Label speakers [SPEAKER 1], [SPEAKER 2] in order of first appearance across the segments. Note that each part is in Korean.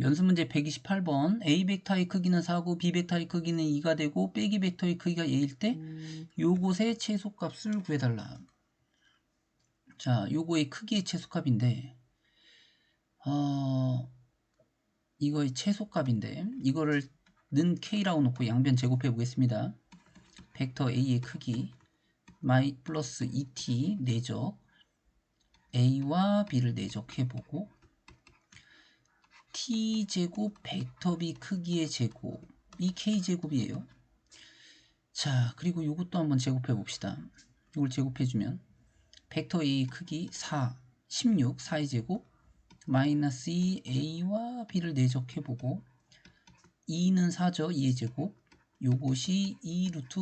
[SPEAKER 1] 연습 문제 128번 A 벡터의 크기는 4고 B 벡터의 크기는 2가 되고 빼기 벡터의 크기가 A일 때 요것의 최소값을 구해달라. 자, 요거의 크기의 최소값인데 어, 이거의 최소값인데 이거를 는 K라고 놓고 양변 제곱해 보겠습니다. 벡터 A의 크기 마이 플러스 2t 내적 A와 B를 내적해 보고 t제곱 벡터 B 크기의 제곱이 k제곱이에요. 자 그리고 이것도 한번 제곱해 봅시다. 이걸 제곱해 주면 벡터 A 크기 4, 16, 4의 제곱 마이너스 2 A와 B를 내적해 보고 2는 4죠. 2의 제곱 요것이 2 루트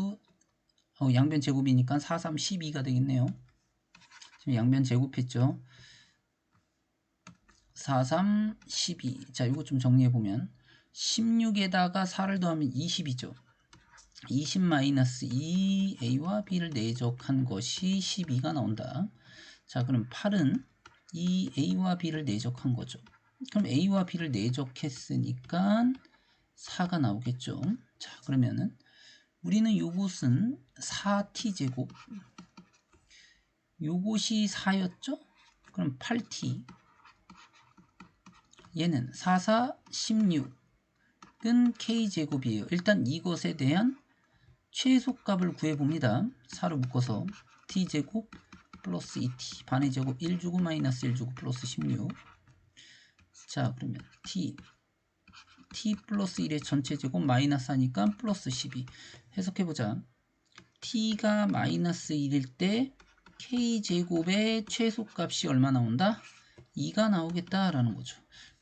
[SPEAKER 1] 어, 양변 제곱이니까 4, 3, 12가 되겠네요. 지금 양변 제곱했죠. 4, 3, 12. 자, 이거 좀 정리해보면 16에다가 4를 더하면 20이죠. 20 마이너스 2 A와 B를 내적한 것이 12가 나온다. 자, 그럼 8은 이 A와 B를 내적한 거죠. 그럼 A와 B를 내적했으니까 4가 나오겠죠. 자, 그러면은 우리는 요것은 4t제곱 요것이 4였죠? 그럼 8t 얘는 4, 4, 16은 k제곱이에요. 일단 이것에 대한 최소값을 구해봅니다. 4로 묶어서 t제곱 플러스 2t 반의 제곱 1주고 마이너스 1주고 플러스 16 자 그러면 t t 플러스 1의 전체 제곱 마이너스 하니까 플러스 12 해석해보자 t가 마이너스 1일 때 k제곱의 최소값이 얼마 나온다? 2가 나오겠다라는 거죠.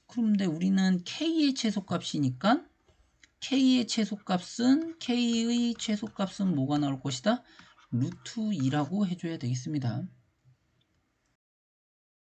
[SPEAKER 1] 그런데 우리는 k의 최소값이니까 k의 최소값은 k의 최소값은 뭐가 나올 것이다? 루트 2라고 해줘야 되겠습니다.